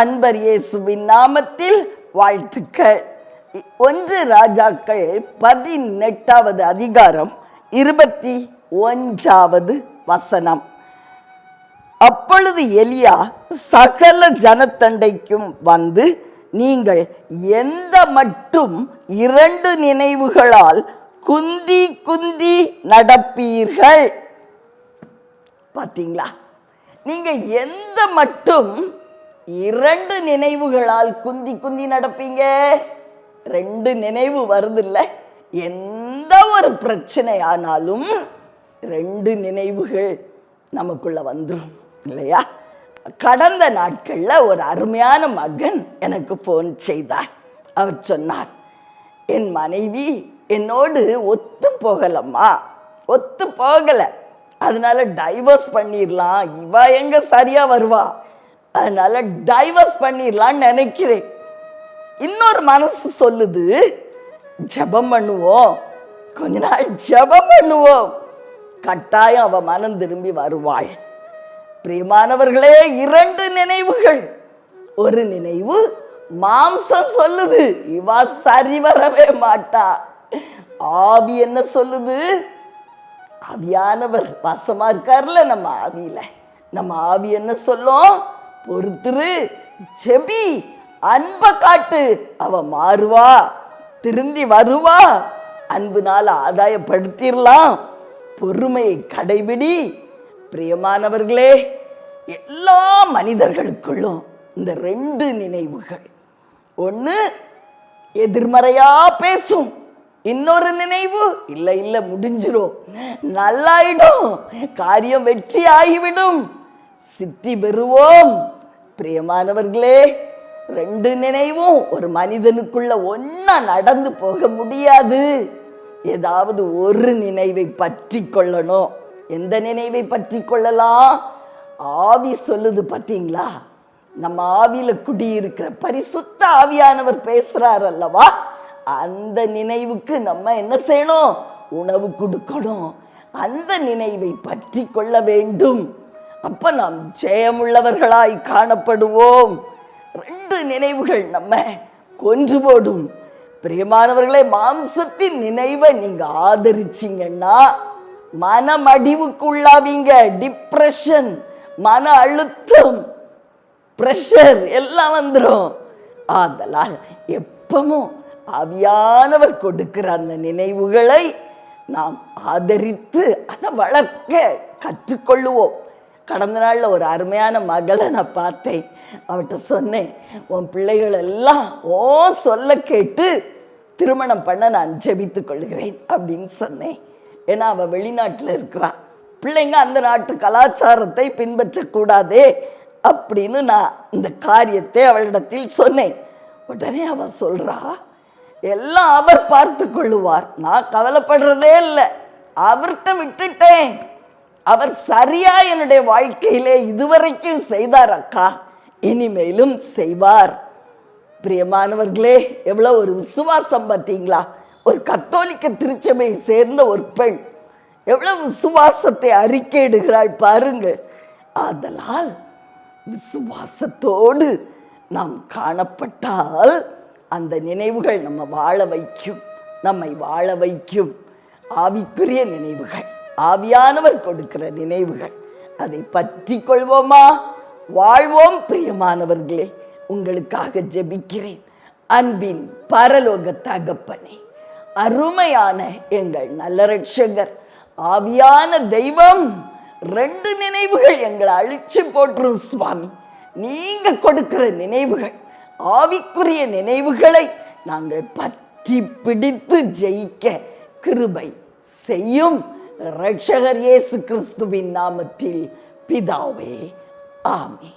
அன்பர் இயேசுவின் நாமத்தில் வாழ்த்துக்கள். ஒன்று ராஜாக்கள் பதினெட்டாவது அதிகாரம் இருபத்தி ஒன்றாவது வசனம். அப்பொழுது எலியா சகல ஜனத்தண்டைக்கும் வந்து நீங்கள் எந்த மட்டும் இரண்டு நினைவுகளால் குந்தி குந்தி நடப்பீர்கள்? பாத்தீங்களா? நீங்கள் எந்த மட்டும் இரண்டு நினைவுகளால் குந்தி குந்தி நடப்பீங்க? ரெண்டு நினைவு வருதில்ல. எந்த ஒரு பிரச்சனை ஆனாலும் ரெண்டு நினைவுகள் நமக்குள்ள வந்துடும் இல்லையா? கடந்த நாட்களில் ஒரு அருமையான மகன் எனக்கு ஃபோன் செய்தார். அவர் சொன்னார் என் மனைவி என்னோடு ஒத்து போகலம்மா ஒத்து போகலை. அதனால டைவர்ஸ் பண்ணிடலாம் இவ எங்க சரியா வருவா? அதனால டைவர்ஸ் பண்ணிடலாம்னு நினைக்கிறேன். இன்னொரு மனசு சொல்லுது ஜெபம் பண்ணுவோம். கொஞ்ச நாள் ஜெபம் பண்ணுவோம். கட்டாயம் அவ மனம் திரும்பி வருவாள். பிரியமானவர்களே இரண்டு நினைவுகள். ஒரு நினைவு மாம்சம் சொல்லுது. இவா சரி வரவே மாட்டா. ஆவி என்ன சொல்லுது? ஆவியானவர் வாசமாக இருக்கார்ல நம்ம ஆவியில். நம்ம ஆவி என்ன சொல்லும்? பொறுத்துரு செபி அன்பை காட்டு அவ மாறுவா திருந்தி வருவா அன்புனால் ஆதாயப்படுத்திடலாம் பொறுமையை கடைபிடி. பிரியமானவர்களே எல்லா மனிதர்களுக்குள்ளும் இந்த ரெண்டு நினைவுகள். ஒன்று எதிர்மறையாக பேசும். இன்னொரு நினைவு? இல்லை இல்லை முடிஞ்சிடும் நல்லாயிடும். காரியம் வெற்றி ஆகிவிடும் சித்தி பெறுவோம். பிரியமானவர்களே ரெண்டு நினைவும் ஒரு மனிதனுக்குள்ள ஒன்னா நடந்து போக முடியாது. ஏதாவது ஒரு நினைவை பற்றி கொள்ளணும். எந்த நினைவை பற்றி கொள்ளலாம்? ஆவி சொல்லுது பார்த்தீங்களா? நம்ம ஆவியில குடியிருக்கிற பரிசுத்த ஆவியானவர் பேசுறார் அல்லவா? அந்த நினைவுக்கு நம்ம என்ன செய்யணும்? உணவு கொடுக்கணும். அந்த நினைவை பற்றி கொள்ள வேண்டும். அப்ப நாம் ஜெயமுள்ளவர்களாய் காணப்படுவோம். ரெண்டு நினைவுகள் நம்ம கொன்று போடும். பிரியமானவர்களே மாம்சத்தின் நினைவை நீங்க ஆதரிச்சீங்கன்னா மனமடிவுக்குள்ளாவீங்க. டிப்ரெஷன் மன அழுத்தம் ப்ரெஷர் எல்லாம் வந்துடும் ஆதலால் எப்பவும் ஆவியானவர் கொடுக்கிற அந்த நினைவுகளை நாம் ஆதரித்து அதை வளர்க்க கற்றுக்கொள்ளுவோம். கடந்த நாளில் ஒரு அருமையான மகளை நான் பார்த்தேன். அவட்ட சொன்னேன் உன் பிள்ளைகள் எல்லாம் ஓ சொல்ல கேட்டு திருமணம் பண்ண நான் ஜெபித்து கொள்கிறேன் அப்படின்னு சொன்னேன். ஏன்னா அவள் வெளிநாட்டில் இருக்கிறான் பிள்ளைங்க அந்த நாட்டு கலாச்சாரத்தை பின்பற்றக்கூடாதே அப்படின்னு நான் இந்த காரியத்தை அவளிடத்தில் சொன்னேன். உடனே அவள் சொல்கிறா எல்லாம் அவர் பார்த்து கொள்ளுவார். நான் கவலைப்படுறதே இல்லை. அவர்கிட்ட விட்டுட்டேன். அவர் சரியா என்னுடைய வாழ்க்கையிலே இதுவரைக்கும் செய்தார் அக்கா. இனிமேலும் செய்வார். பிரியமானவர்களே எவ்வளோ ஒரு விசுவாசம் பார்த்தீங்களா? ஒரு கத்தோலிக்க திருச்சபையை சேர்ந்த ஒரு பெண். எவ்வளவு விசுவாசத்தை அறிக்கையிடுகிறாள் பாருங்கள். ஆதலால் விசுவாசத்தோடு நாம் காணப்பட்டால் அந்த நினைவுகள் நம்ம வாழ வைக்கும். நம்மை வாழ வைக்கும். ஆவிக்குரிய நினைவுகள் ஆவியானவர் கொடுக்கிற நினைவுகள். அதை பற்றி கொள்வோமா? வாழ்வோம் பிரியமானவர்களே. உங்களுக்காக ஜெபிக்கிறேன். அன்பின் பரலோக தகப்பனே அருமையான எங்கள் நல்ல ரட்சகர் ஆவியான தெய்வம் ரெண்டு நினைவுகள் எங்களை அழிச்சு போட்டுரும் சுவாமி. நீங்க கொடுக்கிற நினைவுகள் ஆவிக்குரிய நினைவுகளை நாங்கள் பற்றி பிடித்து ஜெயிக்க கிருபை செய்யும் ரட்சகர் இயேசு கிறிஸ்துவின் நாமத்தில் பிதாவே ஆமே